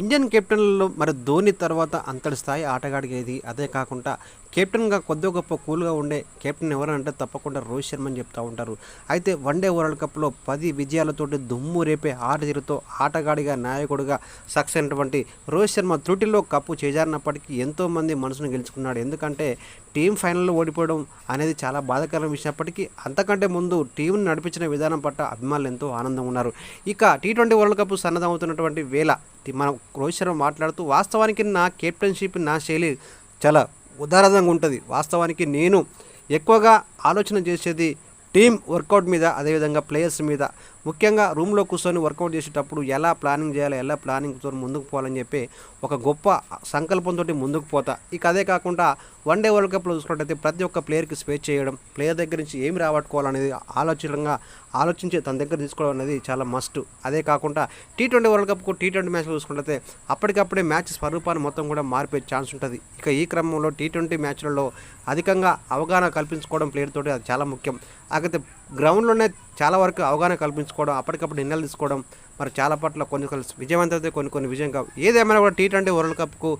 Indian కెప్టెన్లలో మరి ధోని తర్వాత అంతటి స్థాయి ఆటగాడికి ఏది? అదే కాకుండా కెప్టెన్గా కొద్ది గొప్ప కూల్గా ఉండే కెప్టెన్ ఎవరంటే తప్పకుండా రోహిత్ శర్మ అని చెప్తూ ఉంటారు. అయితే వన్డే వరల్డ్ కప్లో పది విజయాలతోటి దుమ్ము రేపే ఆటతీరుతో ఆటగాడిగా నాయకుడిగా సక్సెస్ అయినటువంటి రోహిత్ శర్మ త్రుటిలో కప్పు చేజారినప్పటికీ ఎంతోమంది మనసును గెలుచుకున్నాడు. ఎందుకంటే టీం ఫైనల్లో ఓడిపోవడం అనేది చాలా బాధాకరం విషయప్పటికీ అంతకంటే ముందు టీంను నడిపించిన విధానం పట్ల అభిమానులు ఎంతో ఆనందంగా ఉన్నారు. ఇక టీ ట్వంటీ వరల్డ్ కప్ సన్నద్ధమవుతున్నటువంటి వేళ మన రోహిత్ శర్మ మాట్లాడుతూ వాస్తవానికి నా కెప్టెన్షిప్ నా శైలి చాలా ఉదారంగా ఉంటుంది. వాస్తవానికి నేను ఎక్కువగా ఆలోచన చేసేది టీం వర్కౌట్ మీద అదేవిధంగా ప్లేయర్స్ మీద. ముఖ్యంగా రూమ్లో కూర్చొని వర్కౌట్ చేసేటప్పుడు ఎలా ప్లానింగ్ చేయాలి ఎలా ప్లానింగ్తో ముందుకు పోవాలని చెప్పి ఒక గొప్ప సంకల్పంతో ముందుకు పోతా. ఇక అదే కాకుండా వన్ డే వరల్డ్ కప్లో చూసుకున్నట్టయితే ప్రతి ఒక్క ప్లేయర్కి స్పేస్ చేయడం ప్లేయర్ దగ్గర నుంచి ఏమి రాబట్టుకోవాలనేది ఆలోచనగా ఆలోచించి తన దగ్గర తీసుకోవడం అనేది చాలా మస్ట్. అదే కాకుండా టీ ట్వంటీ వరల్డ్ కప్కు టీ ట్వంటీ మ్యాచ్లో చూసుకున్నట్లయితే అప్పటికప్పుడే మ్యాచ్ స్వరూపాన్ని మొత్తం కూడా మారిపోయే ఛాన్స్ ఉంటుంది. ఇక ఈ క్రమంలో టీ ట్వంటీ మ్యాచ్లలో అధికంగా అవగాహన కల్పించుకోవడం ప్లేయర్ తోటి అది చాలా ముఖ్యం. అయితే గ్రౌండ్లోనే చాలా వరకు అవగాహన కల్పించుకోవడం అప్పటికప్పుడు నిర్ణయాలు తీసుకోవడం మరి చాలా పట్ల కొన్ని కొన్ని విజయవంతమైతే కొన్ని కొన్ని విజయం కావు. ఏదేమైనా కూడా టీ ట్వంటీ వరల్డ్ కప్కు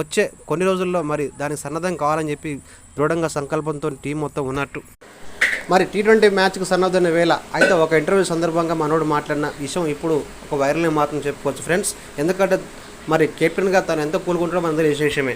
వచ్చే కొన్ని రోజుల్లో మరి దానికి సన్నద్ధం కావాలని చెప్పి దృఢంగా సంకల్పంతో టీం మొత్తం ఉన్నట్టు. మరి టీ ట్వంటీ మ్యాచ్కు సన్నద్ధమైన వేళ అయితే ఒక ఇంటర్వ్యూ సందర్భంగా మనోడు మాట్లాడిన విషయం ఇప్పుడు ఒక వైరల్ మాత్రం చెప్పుకోవచ్చు. ఫ్రెండ్స్ ఎందుకంటే మరి కెప్టెన్గా తను ఎంత కూలుకుంటాడో మనందరూ విశేషమే.